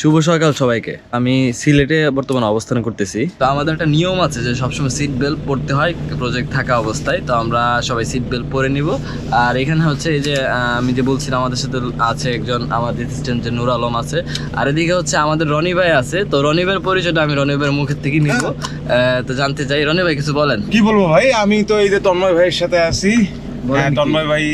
শুভ সকাল সবাইকে। আমি সিলেটে বর্তমানে অবস্থান করতেছি। তো আমাদের একটা নিয়ম আছে যে সবসময় সিট বেল্ট পরতে হয় প্রজেক্ট থাকা অবস্থায়। তো আমরা সবাই সিট বেল্ট পরে নিব। আর এখানে হচ্ছে এই যে আমি যে বলছিলাম আমাদের সাথে আছে একজন আমাদের অ্যাসিস্ট্যান্ট যে নুর আলম আছে। আর এদিকে হচ্ছে আমাদের রনি ভাই আছে। তো রনি ভাইয়ের পরিচয়টা আমি রনি ভাইয়ের মুখের থেকে নিব। তো জানতে চাই রনি ভাই কিছু বলেন। কি বলব ভাই? আমি তো এই যে তন্ময় ভাইয়ের সাথে আছি। হ্যাঁ? তন্ময় ভাই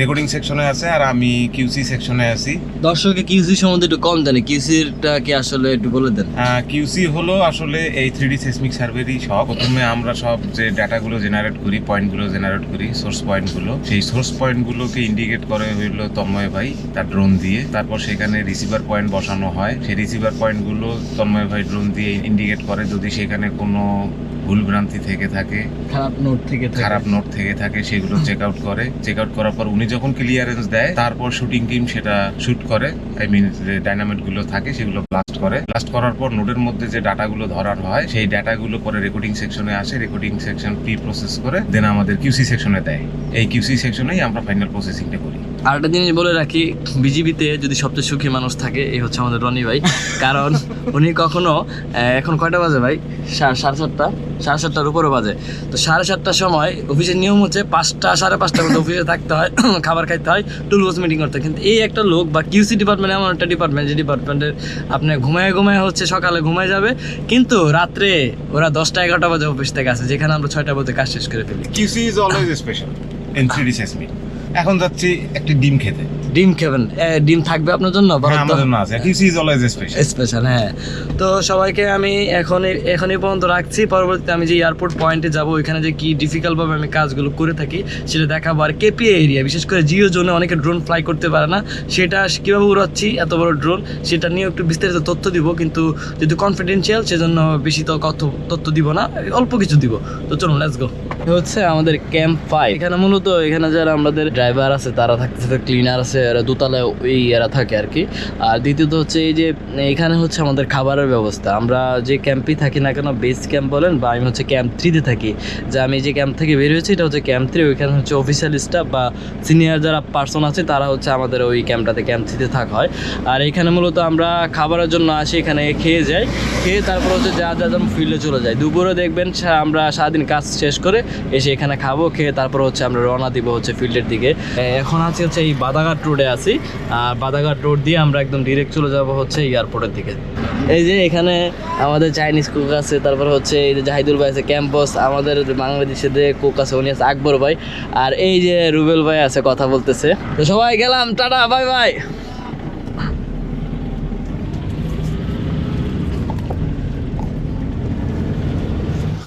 রেকর্ডিং সেকশনে আছে আর আমি কিউসি সেকশনে আছি। দর্শককে কিউসি সম্বন্ধে একটু কম জানি। কিউসিটা কি আসলে একটু বলে দেন? কিউসি হলো আসলে এই থ্রি ডি সেসমিক সার্ভেরই সব। প্রথমে আমরা সব যে ডাটাগুলো জেনারেট করি পয়েন্টগুলো জেনারেট করি সোর্স পয়েন্টগুলো সেই সোর্স পয়েন্টগুলোকে ইন্ডিকেট করে হইল তন্ময় ভাই তার ড্রোন দিয়ে। তারপর সেখানে রিসিভার পয়েন্ট বসানো হয়। সেই রিসিভার পয়েন্টগুলো তন্ময় ভাই ড্রোন দিয়ে ইন্ডিকেট করে। যদি সেখানে কোনো ভুল ভ্রান্তি থেকে থাকে খারাপ নোট থেকে থাকে। খারাপ নোট থেকে থাকে সেগুলো চেক আউট করে। চেক আউট করার পর উনি যখন ক্লিয়ারেন্স দেয় তারপর শুটিং টিম সেটা শুট করে। আই মিন যে ডাইনামিটগুলো থাকে সেগুলো ব্লাস্ট করে। ব্লাস্ট করার পর নোটের মধ্যে যে ডাটাগুলো ধরার হয় সেই ডাটাগুলো পরে রেকর্ডিং সেকশনে আসে। রেকর্ডিং সেকশন প্রি প্রসেস করে দেন আমাদের কিউসি সেকশনে দেয়। এই কিউসি সেকশনেই আমরা ফাইনাল প্রসেসিংটা করি। আর একটা জিনিস বলে রাখি, বিজিবিতে যদি সবচেয়ে সুখী মানুষ থাকে, এই হচ্ছে আমাদের রনি ভাই। কারণ উনি কখনো এখন কয়টা বাজে ভাই? সাড়ে সাতটা? সাড়ে সাতটার উপরে বাজে। তো সাড়ে সাতটার সময় অফিসের নিয়ম হচ্ছে পাঁচটা, সাড়ে পাঁচটার মধ্যে অফিসে থাকতে হয়, খাবার খাইতে হয় টুলবস মিটিং করতে হয়। কিন্তু এই একটা লোক বা কিউসি ডিপার্টমেন্ট এমন একটা ডিপার্টমেন্ট যে ডিপার্টমেন্টের আপনি ঘুমায় ঘুমায় হচ্ছে সকালে ঘুমায় যাবে, কিন্তু রাত্রে ওরা দশটা, এগারোটা বাজে অফিস থেকে আসে, যেখানে আমরা ছয়টা বাজে কাজ শেষ করে ফেলি। QC is always special in three এখন যাচ্ছি একটি ডিম খেতে। ডিম খাবেন? ডিম থাকবে আপনার জন্য? হ্যাঁ? আমাদের না আছে। ইজ অলওয়েজ স্পেশাল স্পেশাল হ্যাঁ। তো সবাইকে আমি এখন এখনই পর্যন্ত রাখছি। পরবর্তীতে আমি যে এয়ারপোর্ট পয়েন্টে যাব ওইখানে যে কি ডিফিকাল্টভাবে আমি কাজগুলো করে থাকি সেটা দেখাবো। আর কেপিএ এরিয়া বিশেষ করে জিও জোনে অনেকে ড্রোন ফ্লাই করতে পারে না। সেটা কীভাবে উড়াচ্ছি এত বড় ড্রোন সেটা নিয়ে একটু বিস্তারিত তথ্য দিব। কিন্তু যেহেতু কনফিডেন্সিয়াল সেজন্য বেশি তো তথ্য দিব না অল্প কিছু দিব। তো চলুন লেটস গো হচ্ছে আমাদের ক্যাম্প ফাইভ এখানে মূলত এখানে যারা আমাদের ড্রাইভার আছে, তারা থাকতেছে ক্লিনার আছে, এরা দোতলায় এই এরা থাকে আর কি। আর দ্বিতীয়ত হচ্ছে এই যে, এখানে হচ্ছে আমাদের খাবারের ব্যবস্থা। আমরা যে ক্যাম্পেই থাকি না কেন বেস ক্যাম্প বলেন বা আমি হচ্ছে ক্যাম্প থ্রিতে থাকি। যে আমি যে ক্যাম্প থেকে বের হয়েছি, এটা হচ্ছে ক্যাম্প থ্রি ওইখানে হচ্ছে অফিসিয়াল স্টাফ বা সিনিয়র যারা পার্সন আছে, তারা হচ্ছে আমাদের ওই ক্যাম্পটাতে ক্যাম্প থ্রিতে থাকা হয়। আর এখানে মূলত আমরা খাবারের জন্য আসি, এখানে খেয়ে যাই। খেয়ে তারপর হচ্ছে যা যা যেমন ফিল্ডে চলে যাই দুপুরে দেখবেন আমরা সারাদিন কাজ শেষ করে এসে এখানে খাব, খেয়ে তারপর হচ্ছে আমরা রওনা দিব হচ্ছে ফিল্ডের দিকে। এখন আছি হচ্ছে এই বাদাঘাট রোডে আছি। আর বাদাঘাট রোড দিয়ে আমরা একদম ডিরেক্ট চলে যাব হচ্ছে এয়ারপোর্টের দিকে। এই যে এখানে আমাদের চাইনিজ কুক আছে, তারপর হচ্ছে এই যে জাহিদুল ভাই আছে ক্যাম্পাস আমাদের বাংলাদেশের যে কুক আছে, উনি আছে আকবর ভাই। আর এই যে রুবেল ভাই আছে, কথা বলতেছে। তো সবাই গেলাম, টাটা বাই বাই